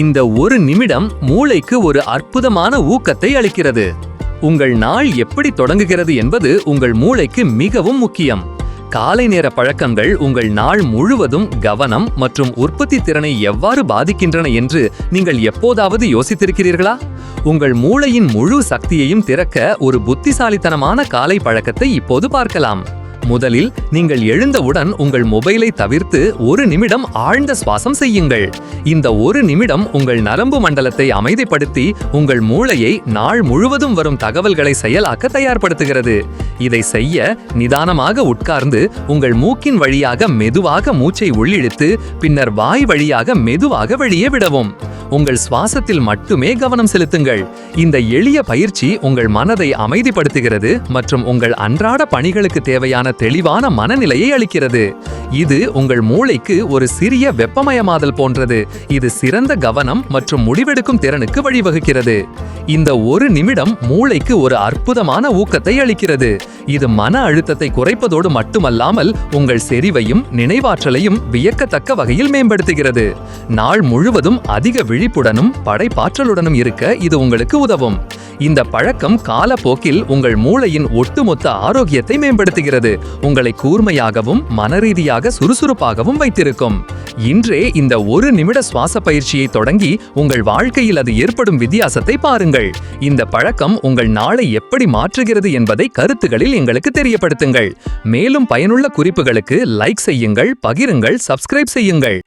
இந்த ஒரு நிமிடம் மூளைக்கு ஒரு அற்புதமான ஊக்கத்தை அளிக்கிறது. உங்கள் நாள் எப்படி தொடங்குகிறது என்பது உங்கள் மூளைக்கு மிகவும் முக்கியம். காலை நேர பழக்கங்கள் உங்கள் நாள் முழுவதும் கவனம் மற்றும் உற்பத்தி திறனை எவ்வாறு பாதிக்கின்றன என்று நீங்கள் எப்போதாவது யோசித்திருக்கிறீர்களா? உங்கள் மூளையின் முழு சக்தியையும் திறக்க ஒரு புத்திசாலித்தனமான காலை பழக்கத்தை இப்போது பார்க்கலாம். முதலில் நீங்கள் எழுந்தவுடன் உங்கள் மொபைலை தவிர்த்து ஒரு நிமிடம் ஆழ்ந்த சுவாசம் செய்யுங்கள். இந்த ஒரு நிமிடம் உங்கள் நரம்பு மண்டலத்தை அமைதிப்படுத்தி உங்கள் மூளையை நாள் முழுவதும் வரும் தகவல்களை செயலாக்க தயார்படுத்துகிறது. இதை செய்ய நிதானமாக உட்கார்ந்து உங்கள் மூக்கின் வழியாக மெதுவாக மூச்சை உள்ளிழுத்து பின்னர் வாய் வழியாக மெதுவாக வெளியே விடவும். உங்கள் சுவாசத்தில் மட்டுமே கவனம் செலுத்துங்கள். இந்த எளிய பயிற்சி உங்கள் மனதை அமைதிப்படுத்துகிறது மற்றும் உங்கள் அன்றாட பணிகளுக்கு தேவையான தெளிவான மனநிலையை அளிக்கிறது. இது உங்கள் மூளைக்கு ஒரு சிறிய வெப்பமயமாதல் போன்றது. இது சிறந்த கவனம் மற்றும் முடிவெடுக்கும் திறனுக்கு வழிவகுக்கிறது. இந்த ஒரு நிமிடம் மூளைக்கு ஒரு அற்புதமான ஊக்கத்தை அளிக்கிறது. இது மன அழுத்தத்தை குறைப்பதோடு மட்டுமல்லாமல் உங்கள் செறிவையும் நினைவாற்றலையும் வியக்கத்தக்க வகையில் மேம்படுத்துகிறது. நாள் முழுவதும் அதிக விழிப்புடனும் படைப்பாற்றலுடனும் இருக்க இது உங்களுக்கு உதவும். இந்த பழக்கம் காலப்போக்கில் உங்கள் மூளையின் ஒட்டுமொத்த ஆரோக்கியத்தை மேம்படுத்துகிறது. உங்களை கூர்மையாகவும் மனரீதியாக சுறுசுறுப்பாகவும் வைத்திருக்கும். இன்றே இந்த ஒரு நிமிட சுவாச பயிற்சியை தொடங்கி உங்கள் வாழ்க்கையில் அது ஏற்படும் வித்தியாசத்தை பாருங்கள். இந்த பழக்கம் உங்கள் நாளை எப்படி மாற்றுகிறது என்பதை கருத்துகளில் எங்களுக்கு தெரியப்படுத்துங்கள். மேலும் பயனுள்ள குறிப்புகளுக்கு லைக் செய்யுங்கள் பகிருங்கள் சப்ஸ்கிரைப் செய்யுங்கள்.